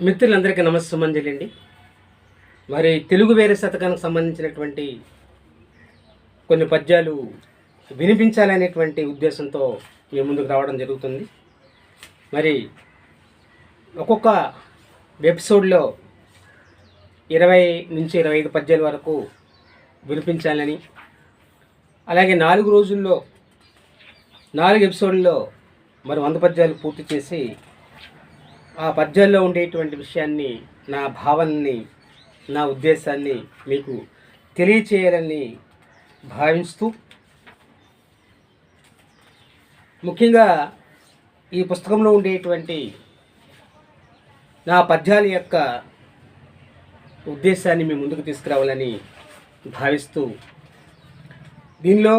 మిత్రులందరికీ నమస్సుమంజలి అండి మరి తెలుగు వేరే శతకానికి సంబంధించినటువంటి కొన్ని పద్యాలు వినిపించాలనేటువంటి ఉద్దేశంతో మీ ముందుకు రావడం జరుగుతుంది. మరి ఒక్కొక్క ఎపిసోడ్లో ఇరవై నుంచి ఇరవై ఐదు పద్యాల వరకు వినిపించాలని అలాగే నాలుగు రోజుల్లో నాలుగు ఎపిసోడ్లో మరి వంద పద్యాలు పూర్తి చేసి ఆ పద్యాల్లో ఉండేటువంటి విషయాన్ని నా భావనని నా ఉద్దేశాన్ని మీకు తెలియచేయాలని భావిస్తూ ముఖ్యంగా ఈ పుస్తకంలో ఉండేటువంటి నా పద్యాల యొక్క ఉద్దేశాన్ని మీ ముందుకు తీసుకురావాలని భావిస్తూ దీనిలో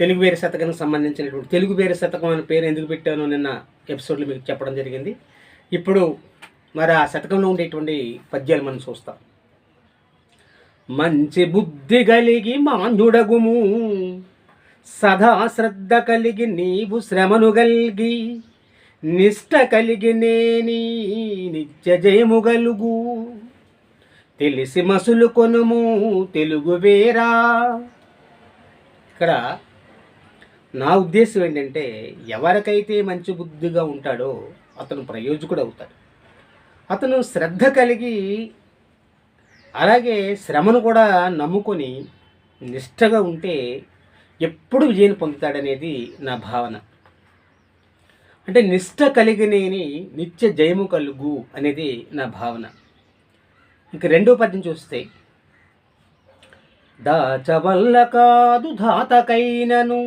తెలుగు వేరే శతకానికి సంబంధించినటువంటి తెలుగు వేరే శతకం అనే పేరు ఎందుకు పెట్టానో నిన్న ఎపిసోడ్లో మీకు చెప్పడం జరిగింది. ఇప్పుడు మరి ఆ శతకంలో ఉండేటువంటి పద్యాలు మనం చూస్తాం. మంచి బుద్ధి కలిగి మాన్యుడగుము సదా శ్రద్ధ కలిగి నీవు శ్రమను కలిగి నిష్ట కలిగి నేని నిత్య జయము గలుగు. తెలిసి మసులు కొనుము తెలుగు వేరా. ఇక్కడ నా ఉద్దేశం ఏంటంటే ఎవరికైతే మంచి బుద్ధిగా ఉంటాడో అతను ప్రయోజకుడు అవుతాడు. అతను శ్రద్ధ కలిగి అలాగే శ్రమను కూడా నమ్ముకొని నిష్టగా ఉంటే ఎప్పుడు విజయం పొందుతాడనేది నా భావన. అంటే నిష్ట కలిగినేని నిత్య జయము కలుగు అనేది నా భావన. ఇంక రెండో పద్యం చూస్తే దాచవల్ల కాదు ధాతకైనను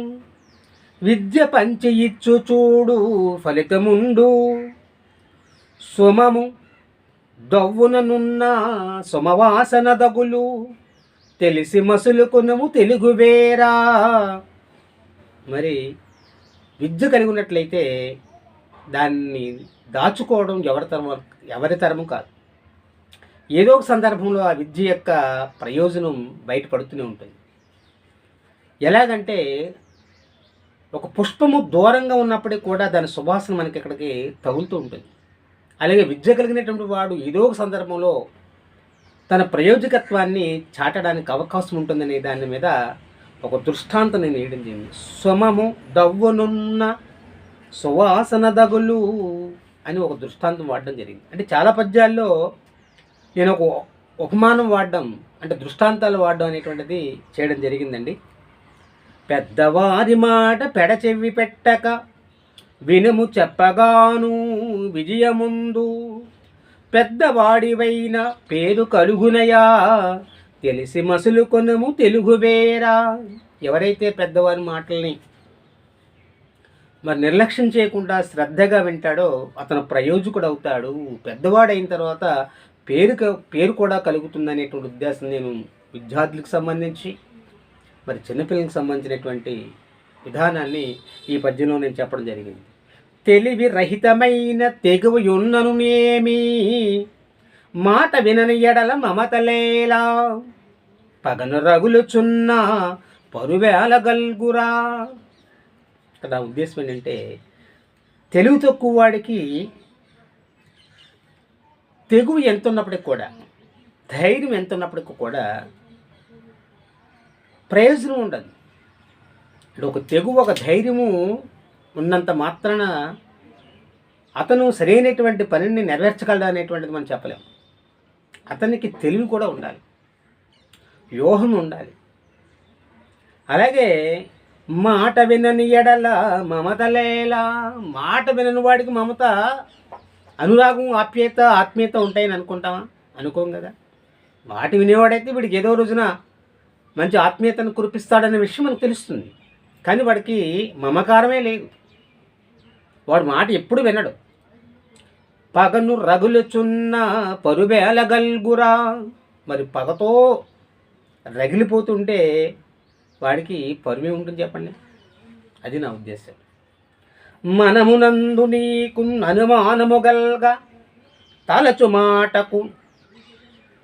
విద్య పంచి ఇచ్చు చూడు ఫలితముండు. సుమము దవ్వుననున్న సుమవాసన దగులు తెలిసి మసులుకునము తెలుగు వేరా. మరి విద్య కలిగి ఉన్నట్లయితే దాన్ని దాచుకోవడం ఎవరి తరం ఎవరి తరము కాదు. ఏదో ఒక సందర్భంలో ఆ విద్య యొక్క ప్రయోజనం బయటపడుతూనే ఉంటుంది. ఎలాగంటే ఒక పుష్పము దూరంగా ఉన్నప్పటికీ కూడా దాని సువాసన మనకి ఇక్కడికి తగులుతూ ఉంటుంది. అలాగే విద్య కలిగినటువంటి వాడు ఏదో ఒక సందర్భంలో తన ప్రయోజకత్వాన్ని చాటడానికి అవకాశం ఉంటుందనే దాని మీద ఒక దృష్టాంతం నేను వేయడం జరిగింది. సుమము దవ్వనున్న సువాసన దగులు అని ఒక దృష్టాంతం వాడడం జరిగింది. అంటే చాలా పద్యాల్లో నేను ఒక ఉపమానం వాడడం అంటే దృష్టాంతాలు వాడడం అనేటువంటిది చేయడం జరిగిందండి. పెద్దవారి మాట పెడచెవి పెట్టక వినుము చెప్పగాను విజయముందు. పెద్దవాడివైన పేరు కలుగునయా? తెలిసి మసులు కొనము తెలుగు వేరా? ఎవరైతే పెద్దవారి మాటల్ని మరి నిర్లక్ష్యం చేయకుండా శ్రద్ధగా వింటాడో అతను ప్రయోజకుడు అవుతాడు పెద్దవాడైన తర్వాత పేరు పేరు కూడా కలుగుతుందనేటువంటి ఉద్దేశం నేను విద్యార్థులకు సంబంధించి మరి చిన్నపిల్లలకు సంబంధించినటువంటి విధానాన్ని ఈ పద్యంలో నేను చెప్పడం జరిగింది. తెలివి రహితమైన తెగువ యున్ననునేమి మాట వినని ఎడల మమతలేలా పగను రగులుచున్న పరువేల గల్గురా. అక్కడ నా ఉద్దేశం ఏంటంటే తెలుగు తక్కువ వాడికి తెగువ ఎంత ఉన్నప్పటికి కూడా ధైర్యం ఎంత ఉన్నప్పటికీ కూడా ప్రయోజనం ఉండదు. ఇప్పుడు ఒక తెగు ఒక ధైర్యము ఉన్నంత మాత్రాన అతను సరైనటువంటి పనిని నెరవేర్చగలడు అనేటువంటిది మనం చెప్పలేము అతనికి తెలివి కూడా ఉండాలి. వ్యూహం ఉండాలి. అలాగే మాట వినని ఎడల మమతలేలా మాట వినని వాడికి మమత అనురాగం ఆప్యాయత ఆత్మీయత ఉంటాయని అనుకుంటామా అనుకోం కదా. మాట వినేవాడైతే వీడికి ఏదో రోజున మంచి ఆత్మీయతను కురిపిస్తాడనే విషయం మనకు తెలుస్తుంది. కానీ వాడికి మమకారమే లేదు. వాడు మాట ఎప్పుడు వినడు. పగను రగులుచున్న పరువేల గల్గురా. మరి పగతో రగిలిపోతుంటే వాడికి పరువే ఉంటుంది చెప్పండి. అది నా ఉద్దేశం. మనమునందు నీకు అనుమానము గల్గా తలచు మాటకు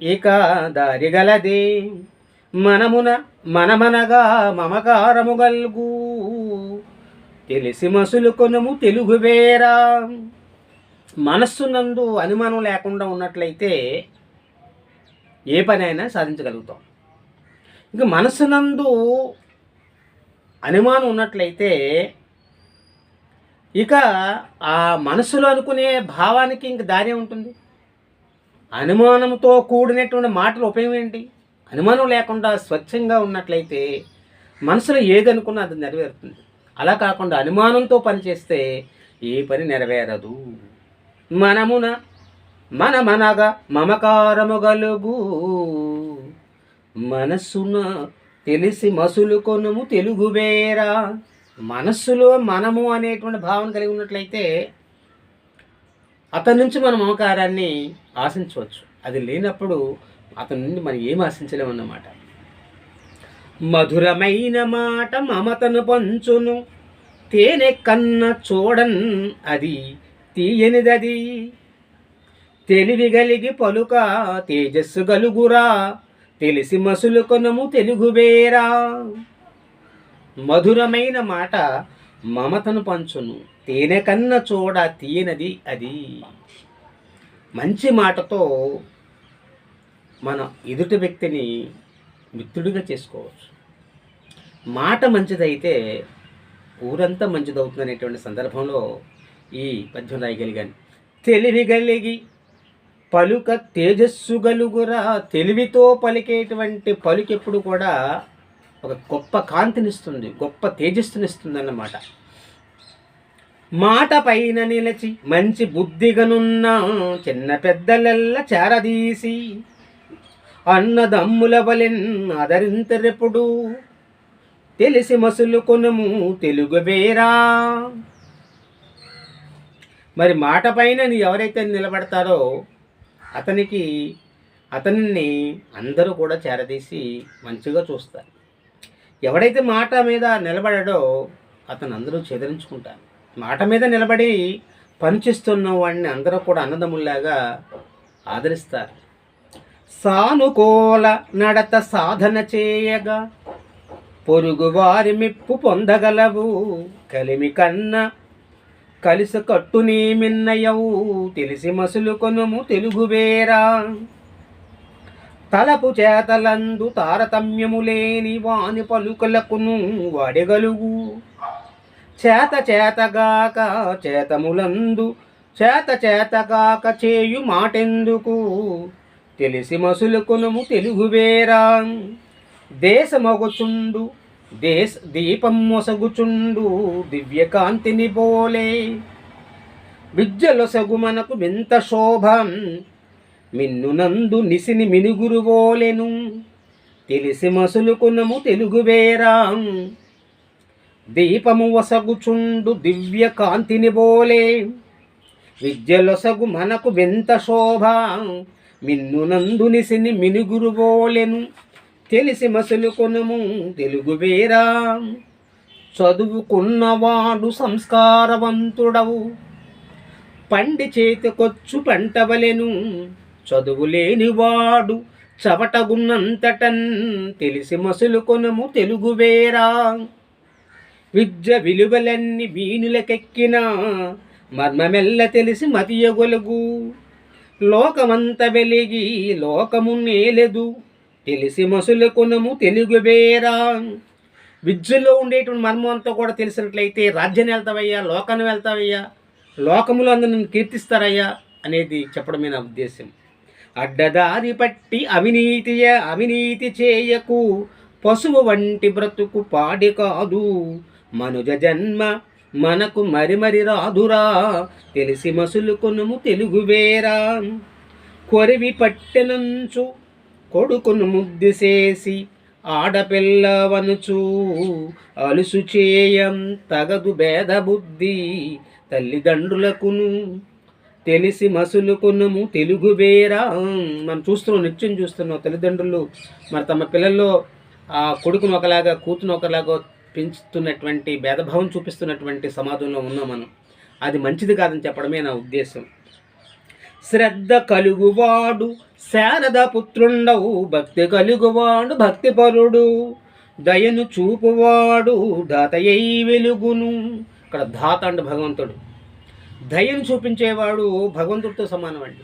ఇక దారిగలదే మనమున మనమనగా మమకారము గల్గు. తెలిసి మసులు కొనము తెలుగు వేరా. మనస్సునందు అనుమానం లేకుండా ఉన్నట్లయితే ఏ పనైనా సాధించగలుగుతాం. ఇంకా మనస్సునందు అనుమానం ఉన్నట్లయితే ఇక ఆ మనసులో అనుకునే భావానికి ఇంక దారి ఉంటుంది. అనుమానంతో కూడినటువంటి మాటలు ఉపయోగం ఏంటి? అనుమానం లేకుండా స్వచ్ఛంగా ఉన్నట్లయితే మనసులో ఏదనుకున్నా అది నెరవేరుతుంది. అలా కాకుండా అనుమానంతో పనిచేస్తే ఏ పని నెరవేరదు. మనమున మనమనగా మమకారము గలుగు. మనస్సున తెలిసి మసులు కొనుము తెలుగు వేరా. మనస్సులో మనము అనేటువంటి భావన కలిగి ఉన్నట్లయితే అతని నుంచి మనం మమకారాన్ని ఆశించవచ్చు. అది లేనప్పుడు అతని నుండి మనం ఏం ఆశించలేము అన్నమాట. మధురమైన మాట మమతను పంచును తేనె కన్న చూడన్ అది తీయనిదది. తెలివి గలిగి పలుక తేజస్సు గలుగురా తెలిసి మసులు కొనము మధురమైన మాట మమతను పంచును తేనె కన్న చూడ తీయనది అది. మంచి మాటతో మన ఎదుటి వ్యక్తిని మిత్రుడిగా చేసుకోవచ్చు. మాట మంచిదైతే ఊరంతా మంచిదవుతుంది అనేటువంటి సందర్భంలో ఈ పద్యం రాయగలిగాను. తెలివి గలిగి పలుక తేజస్సు గలుగురా తెలివితో పలికేటువంటి పలుకు ఎప్పుడు కూడా ఒక గొప్ప కాంతినిస్తుంది గొప్ప తేజస్సునిస్తుంది అన్నమాట మాట పైన నిలిచి మంచి బుద్ధిగనున్న చిన్న పెద్దలెల్ల చేరదీసి అన్నదమ్ముల వలెన్ అదరింతరెప్పుడు తెలిసి మసులు కొనము తెలుగు వేరా. మరి మాట పైన ఎవరైతే నిలబడతారో అతనికి అతనిని అందరూ కూడా చేరదీసి మంచిగా చూస్తారు. ఎవడైతే మాట మీద నిలబడడో అతను అందరూ చెదిరించుకుంటారు. మాట మీద నిలబడి పనిచేస్తున్న వాడిని అందరూ కూడా అన్నదమ్ముల్లాగా ఆదరిస్తారు. సానుకూల నడత సాధన చేయగా. పొరుగువారి మిప్పు పొందగలవు. కలిమి కన్నా కలిసి కట్టుని మిన్నయవు. తెలిసి మసులు కొనుము తెలుగువేరా తలపు చేతలందు తారతమ్యము లేని వాని పలుకలకును వాడగలుగు. చేత చేతగాక చేతములందు చేత చేతగాక చేయు మాటెందుకు? తెలిసి మసులు తెలుగువేరా తెలుగు దేశ దీపం మొసగుచుండు దివ్యకాంతిని పోలే విద్యలొసగు మనకు వింత శోభం మిన్నునందు నిసిని మినుగురువోలెను తెలిసి మసులుకునము తెలుగువేరాం దీపము వసగుచుండు దివ్య కాంతిని బోలే. విద్యలొసగు మనకు వింత శోభ మిన్నునందు నిసిని మినుగురువోలెను తెలిసి మసులుకొనుము తెలుగు వేరా చదువుకున్నవాడు సంస్కారవంతుడవు పండి చేతికొచ్చు పంటవలెను చదువు లేనివాడు చవటగున్నంతటన్ తెలిసి మసులు కొనము తెలుగు వేరా విద్య విలువలన్నీ వీణులకెక్కిన మర్మమెల్ల తెలిసి మతియగొలుగు. లోకమంత వెలిగి లోకము నేలెదు తెలిసి మసులు కొనము తెలుగు వేరా. విద్యలో ఉండేటువంటి మర్మం అంతా కూడా తెలిసినట్లయితే రాజ్యాన్ని వెళ్తావయ్యా లోకాన్ని వెళ్తావయ్యా లోకములో అందరూ నన్ను కీర్తిస్తారయ్యా అనేది చెప్పడమే నా ఉద్దేశం. అడ్డదారి పట్టి అవినీతి అవినీతి చేయకు పశువు వంటి బ్రతుకు పాడి కాదు. మనుజ జన్మ మనకు మరి మరి రాదురా. తెలిసి మసులు కొనుము తెలుగు వేరా. కొరివి పట్టెనంచు కొడుకును ముద్దు చేసి ఆడపిల్లవనుచు అలుసు చేయం తగదు భేద బుద్ధి తల్లిదండ్రులకును. తెలిసి మసులుకున్నము తెలుగు వేరా. మనం చూస్తున్నాం నిత్యం చూస్తున్నాం తల్లిదండ్రులు. మరి తమ పిల్లల్లో ఆ కొడుకును ఒకలాగా కూతును ఒకలాగా పెంచుతున్నటువంటి భేదభావం చూపిస్తున్నటువంటి సమాజంలో ఉన్నాం మనం. అది మంచిది కాదని చెప్పడమే నా ఉద్దేశం. శ్రద్ధ కలుగువాడు శారద పుత్రుండవు భక్తి కలుగువాడు భక్తిపరుడు దయను చూపువాడు దాతయ్య వెలుగును. ఇక్కడ దాత అంటే భగవంతుడు. దయను చూపించేవాడు భగవంతుడితో సమానం అండి.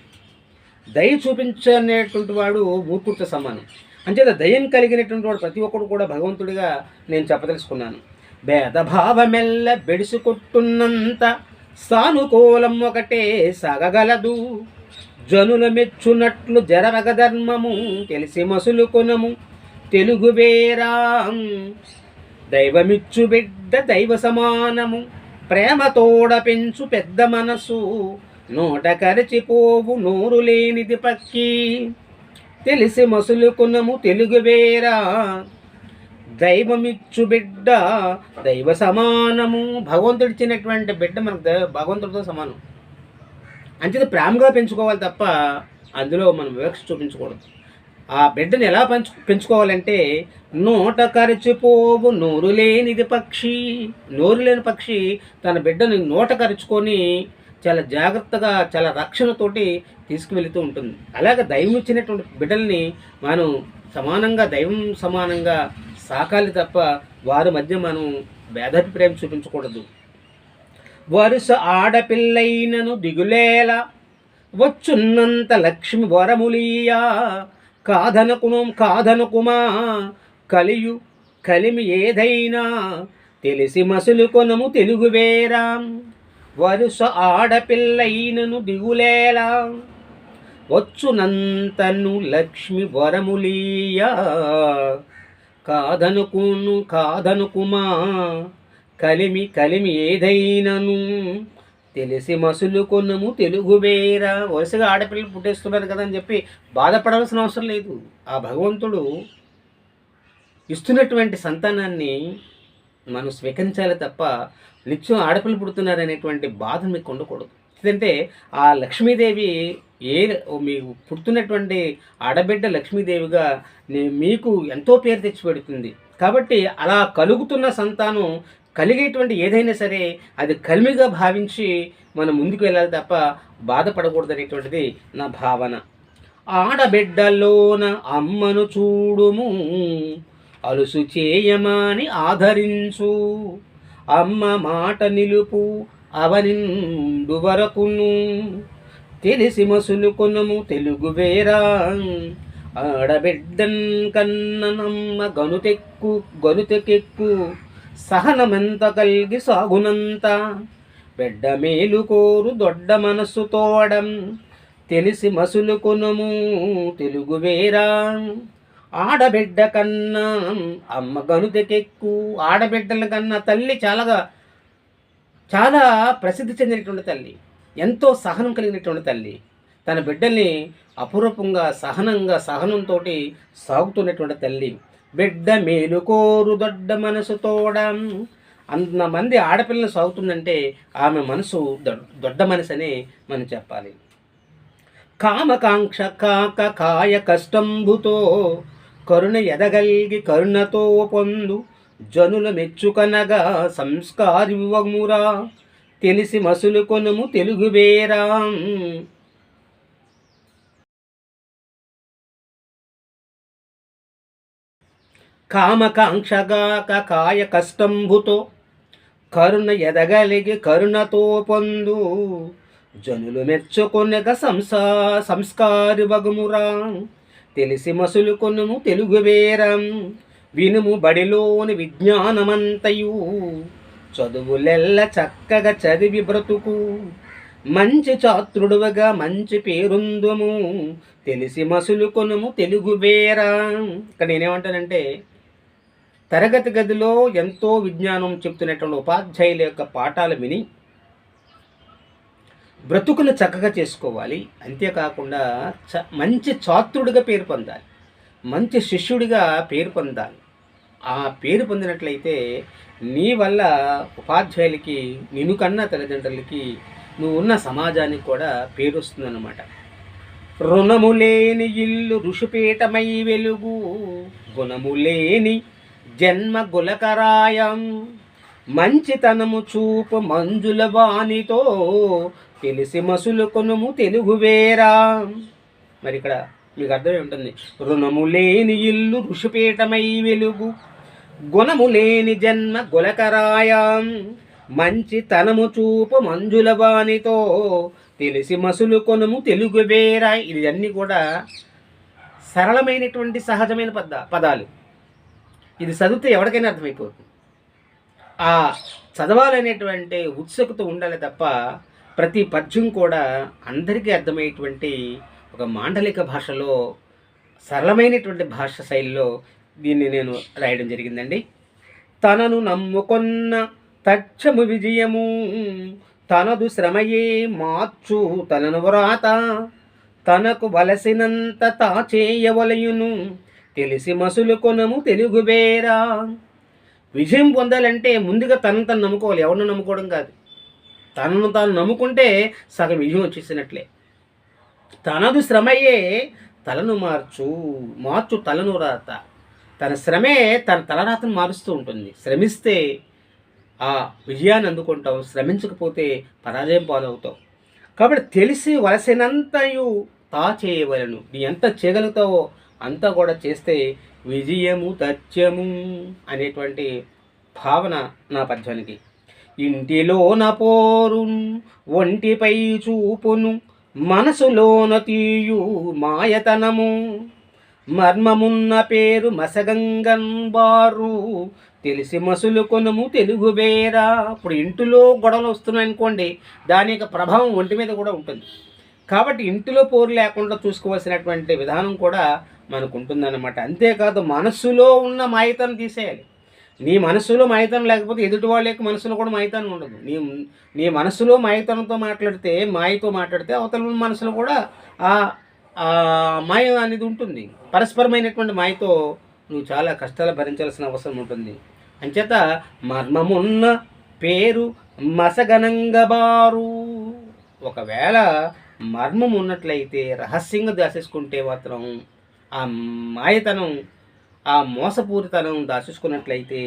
దయ చూపించనేటువంటి వాడు మూర్ఖుడితో సమానం. అంచేత దయం కలిగినటువంటి వాడు ప్రతి ఒక్కడు కూడా భగవంతుడిగా నేను చెప్పదలుచుకున్నాను. భేదభావమెల్ల బెడిసుకొట్టున్నంత సానుకూలం ఒకటే సగగలదు. జనుల మెచ్చునట్లు జరగ ధర్మము తెలిసి మసులు కొనము తెలుగు వేరాం దైవమిచ్చు బిడ్డ దైవ సమానము. ప్రేమతోడ పెంచు పెద్ద మనసు నోట కరచిపోవు నోరు లేనిది పక్కి. తెలిసి మసులుకునము తెలుగు వేరా. దైవమిచ్చు బిడ్డ దైవ సమానము. భగవంతుడు ఇచ్చినటువంటి బిడ్డ మనకు భగవంతుడితో సమానం. అంచేది ప్రేమగా పెంచుకోవాలి తప్ప అందులో మనం వివక్ష చూపించకూడదు. ఆ బిడ్డను ఎలా పెంచు పెంచుకోవాలంటే నోట కరిచిపోవు నోరు లేనిది పక్షి. నోరు లేని పక్షి తన బిడ్డని నోట కరుచుకొని చాలా జాగ్రత్తగా చాలా రక్షణతోటి తీసుకువెళుతూ ఉంటుంది. అలాగే దైవం ఇచ్చినటువంటి బిడ్డల్ని మనం సమానంగా దైవం సమానంగా సాకాలి తప్ప వారి మధ్య మనం భేదాభిప్రాయం చూపించకూడదు. వరుస ఆడపిల్లైనను దిగులేలా వచ్చున్నంత లక్ష్మి వరములీయా కాదనకును కాదనుకుమా. కలియు కలిమి ఏదైనా తెలిసి మసులు కొనము తెలుగువేరా వరుస ఆడపిల్లైనను దిగులేలా వచ్చునంతను లక్ష్మి వరములీయా. కాదనుకును కాదనుకుమా కలిమి కలిమి ఏదైనను తెలిసి మసులు కొనము తెలుగు వేరా వరుసగా ఆడపిల్లలు పుట్టేస్తున్నారు కదా అని చెప్పి బాధపడవలసిన అవసరం లేదు. ఆ భగవంతుడు ఇస్తున్నటువంటి సంతానాన్ని మనం స్వీకరించాలి తప్ప నిత్యం ఆడపిల్లలు పుడుతున్నారనేటువంటి బాధ మీకు ఉండకూడదు. ఎందుకంటే ఆ లక్ష్మీదేవి ఏ మీకు పుడుతున్నటువంటి ఆడబిడ్డ లక్ష్మీదేవిగా మీకు ఎంతో పేరు తెచ్చిపెడుతుంది కాబట్టి అలా కలుగుతున్న సంతానం కలిగేటువంటి ఏదైనా సరే అది కలిమిగా భావించి మనం ముందుకు వెళ్ళాలి తప్ప బాధపడకూడదు అనేటువంటిది నా భావన. ఆడబిడ్డలోన అమ్మను చూడుము. అలుసు చేయమని ఆదరించు. అమ్మ మాట నిలుపు అవనిండు వరకును. తెలిసి మసులు కొనము తెలుగు వేరా. ఆడబిడ్డన్ కన్ననమ్మ గనుతెక్కు గనుతెకెక్కు సహనమెంత కలిగి సాగునంత. బిడ్డ మేలు కోరు దొడ్డ మనస్సు తోడం తెలిసి మసులు కొనము తెలుగు వేరా. ఆడబిడ్డ కన్నా అమ్మ గనుదకెక్కు ఆడబిడ్డల కన్నా తల్లి చాలా చాలా ప్రసిద్ధి చెందినటువంటి తల్లి. ఎంతో సహనం కలిగినటువంటి తల్లి. తన బిడ్డల్ని అపురూపంగా సహనంగా సహనంతో సాగుతున్నటువంటి తల్లి. బిడ్డ మేలుకోరు దొడ్డ మనసు తోడ. అంతమంది ఆడపిల్లని సాగుతుందంటే ఆమె మనసు దొడ్డ మనసు అని మనం చెప్పాలి. కామకాంక్ష కాక కాయ కష్టంబుతో కరుణ ఎదగల్గి కరుణతో పొందు. జనుల మెచ్చుకనగా సంస్కారివ్వమురా. తెలిసి మసులు కొనుము తెలుగు వేరా కామకాంక్షగాక కాయ కష్టంభుతో కరుణ ఎదగలిగి కరుణతో పొందు. జనులు మెచ్చుకొనగ సంసా సంస్కారి వగుమురా తెలిసి మసులు కొనుము తెలుగు వేరం వినుము బడిలోని విజ్ఞానమంతయు. చదువులెల్ల చక్కగా చదివి బ్రతుకు. మంచి చాత్రుడువగా మంచి పేరుందుము. తెలిసి మసులు కొనుము తెలుగు వేరా ఇక్కడ నేనేమంటానంటే తరగతి గదిలో ఎంతో విజ్ఞానం చెప్తున్నటువంటి ఉపాధ్యాయుల యొక్క పాఠాలు విని బ్రతుకును చక్కగా చేసుకోవాలి. అంతేకాకుండా చ మంచి ఛాత్రుడిగా పేరు పొందాలి. మంచి శిష్యుడిగా పేరు పొందాలి. ఆ పేరు పొందినట్లయితే నీ వల్ల ఉపాధ్యాయులకి నిన్ను కన్నా తల్లిదండ్రులకి నువ్వు ఉన్న సమాజానికి కూడా పేరు వస్తుందన్నమాట. రుణము లేని ఇల్లు ఋషిపీఠమై వెలుగు గుణము లేని జన్మ గులకరాయం. మంచితనము చూపు మంజుల వాణితో తెలిసి మసులు కొనుము తెలుగు వేరా. మరి ఇక్కడ మీకు అర్థం ఉంటుంది. రుణము లేని ఇల్లు ఋషిపీఠమై వెలుగు గుణము లేని జన్మ గులకరాయం. మంచి తనము చూపు మంజుల వాణితో తెలిసి మసులు కొనుము తెలుగు వేరా. ఇవన్నీ కూడా సరళమైనటువంటి సహజమైన పద పదాలు. ఇది చదివితే ఎవరికైనా అర్థమైపోతుంది. ఆ చదవాలనేటువంటి ఉత్సుకత ఉండాలి తప్ప ప్రతి పద్యం కూడా అందరికీ అర్థమయ్యేటువంటి ఒక మాండలిక భాషలో సరళమైనటువంటి భాష శైలిలో దీన్ని నేను రాయడం జరిగిందండి. తనను నమ్ముకొన్న తచ్చము విజయము తనదు శ్రమయే మార్చు తనను వ్రాత తనకు వలసినంత తా చేయవలయును తెలిసి మసులు కొనము తెలుగు వేరా విజయం పొందాలంటే ముందుగా తనను తను నమ్ముకోవాలి. ఎవరిని నమ్ముకోవడం కాదు. తనను తాను నమ్ముకుంటే సగం విజయం వచ్చేసినట్లే. తనదు శ్రమయే తలను మార్చు మార్చు తలను రాత. తన శ్రమే తన తలరాతను మారుస్తూ ఉంటుంది. శ్రమిస్తే ఆ విజయాన్ని అందుకుంటాం శ్రమించకపోతే పరాజయం పాలవుతాం కాబట్టి తెలిసి వలసినంతయు తా చేయవలను నీ ఎంత చేయగలుగుతావో అంతా కూడా చేస్తే విజయము తథ్యము అనేటువంటి భావన నా పద్యానికి. ఇంటిలోన పోరు ఒంటిపై చూపును మనసులోన తీయు మాయతనము. మర్మమున్న పేరు మసగంగన్ బారు తెలిసి మసులు కొనుము తెలుగు వేరా. ఇప్పుడు ఇంటిలో గొడవలు వస్తున్నాయి అనుకోండి దాని యొక్క ప్రభావం ఒంటి మీద కూడా ఉంటుంది. కాబట్టి ఇంటిలో పోరు లేకుండా చూసుకోవాల్సినటువంటి విధానం కూడా మనకు ఉంటుందన్నమాట అంతేకాదు మనస్సులో ఉన్న మాయితనం తీసేయాలి. నీ మనస్సులో మాయితనం లేకపోతే ఎదుటి వాళ్ళ యొక్క మనసులో కూడా మాయితనం ఉండదు. నీ నీ మనసులో మాయితనంతో మాట్లాడితే మాయతో మాట్లాడితే అవతల మనసులో కూడా ఆ ఆ మాయ అనేది ఉంటుంది. పరస్పరమైనటువంటి మాయతో నువ్వు చాలా కష్టాలు భరించాల్సిన అవసరం ఉంటుంది. అంచేత మర్మమున్న పేరు మసగనంగబారు. ఒకవేళ మర్మం ఉన్నట్లయితే రహస్యంగా దాచేసుకుంటే మాత్రం ఆ మాయతనం ఆ మోసపూరితనం దాచుకున్నట్లయితే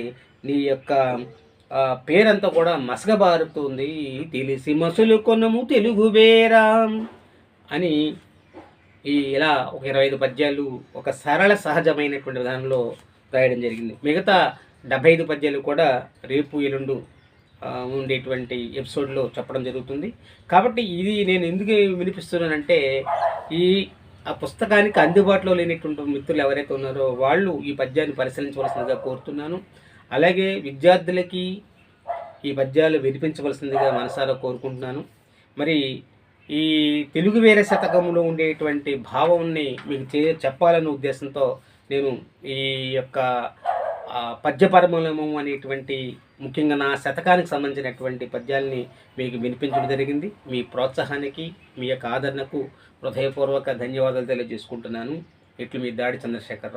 నీ యొక్క పేరంతా కూడా మసగబారుతుంది తెలిసి మసులు కొనము తెలుగు వేరా అని ఈ ఇలా ఒక ఇరవై ఐదు పద్యాలు ఒక సరళ సహజమైనటువంటి విధానంలో రాయడం జరిగింది. మిగతా డెబ్బై ఐదు పద్యాలు కూడా రేపు ఎల్లుండు ఉండేటువంటి ఎపిసోడ్లో చెప్పడం జరుగుతుంది. కాబట్టి ఇది నేను ఎందుకు వినిపిస్తున్నానంటే ఈ ఆ పుస్తకానికి అందుబాటులో లేనటువంటి మిత్రులు ఎవరైతే ఉన్నారో వాళ్ళు ఈ పద్యాన్ని పరిశీలించవలసిందిగా కోరుతున్నాను. అలాగే విద్యార్థులకి ఈ పద్యాలు వినిపించవలసిందిగా మనసారా కోరుకుంటున్నాను. మరి ఈ తెలుగు వేరే శతకంలో ఉండేటువంటి భావాన్ని మీకు చే చెప్పాలనే ఉద్దేశంతో నేను ఈ యొక్క పద్యపరమలము అనేటువంటి ముఖ్యంగా నా శతకానికి సంబంధించినటువంటి పద్యాల్ని మీకు వినిపించడం జరిగింది. మీ ప్రోత్సాహానికి మీ యొక్క ఆదరణకు హృదయపూర్వక ధన్యవాదాలు తెలియజేసుకుంటున్నాను. ఇట్లు మీ దాడి చంద్రశేఖరరావు.